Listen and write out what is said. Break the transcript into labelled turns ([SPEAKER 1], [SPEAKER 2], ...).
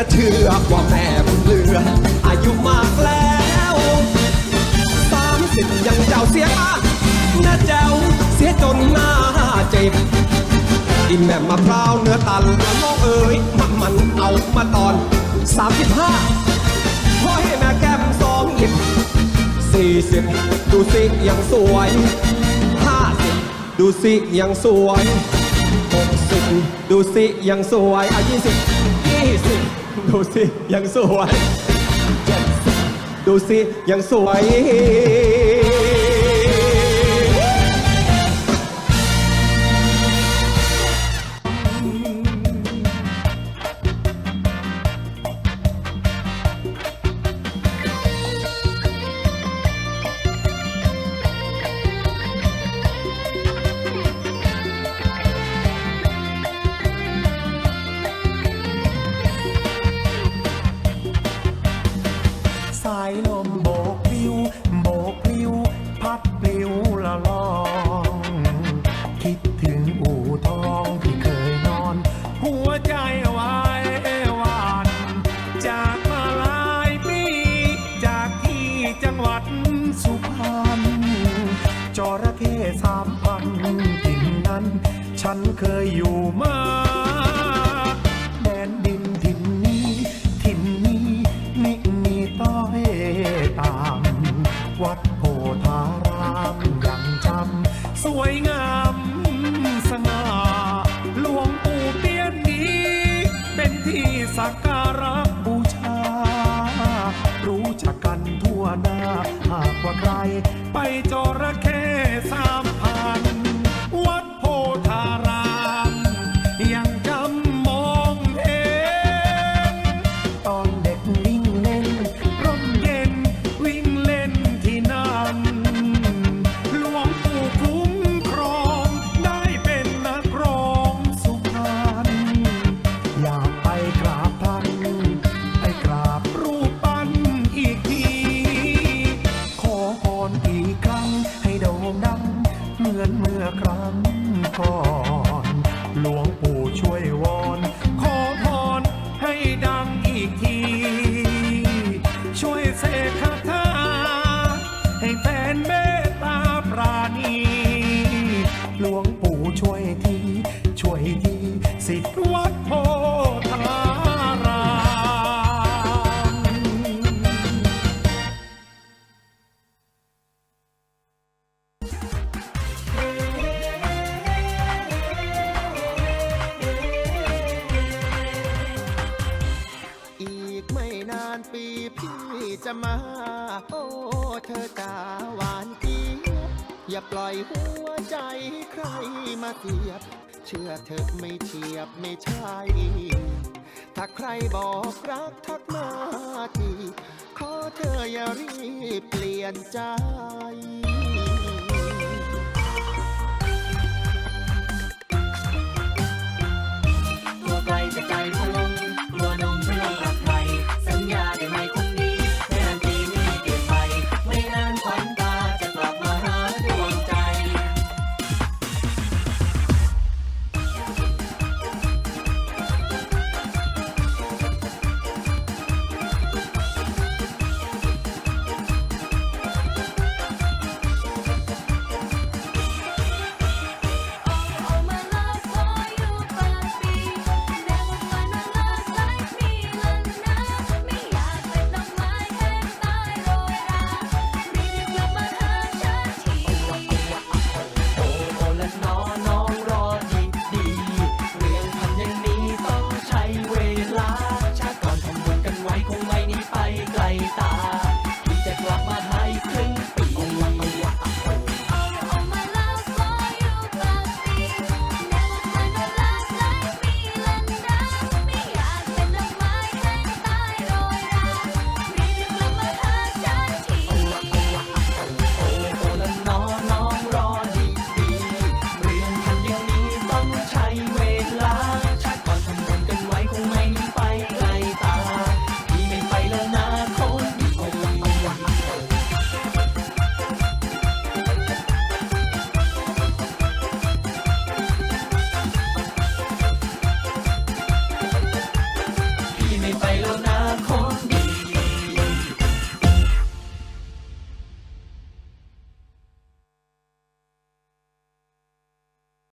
[SPEAKER 1] จะเชื่อว่าแม่บุญเรือ อายุมากแล้วสามสิบยังเจ้าเสียมากนะเจ้าเสียจนหน้าเจ็บกินแม่มะพร้าวเนื้อตันแน้องเอ๋ยมันมันเอามาตอนสามสิบห้าพอให้แม่แก้มสองหิบสี่สิบดูสิยังสวยห้าสิบดูสิยังสวยหกสิบดูสิยังสวยอะยี่สิบ ดูสิยังสวย ดูสิยังสวย
[SPEAKER 2] ายลมโบกปลิว โบกปลิว พัดปลิวละลอง คิดถึงอู่ทองที่เคยนอน หัวใจไว้หวานจากมาหลายปีจากที่จังหวัดสุพรรณจระเข้สามพันถิ่นนั้น ฉันเคยอยู่ ระเข้สาม
[SPEAKER 3] มา โอ้เธอจ๋าหวานเกียบ อย่าปล่อยหัวใจให้ใครมาเทียบ เชื่อเธอไม่เทียบไม่ใช่ ถ้าใครบอกรักทักมาทีขอเธออย่ารีบเปลี่ยนใจ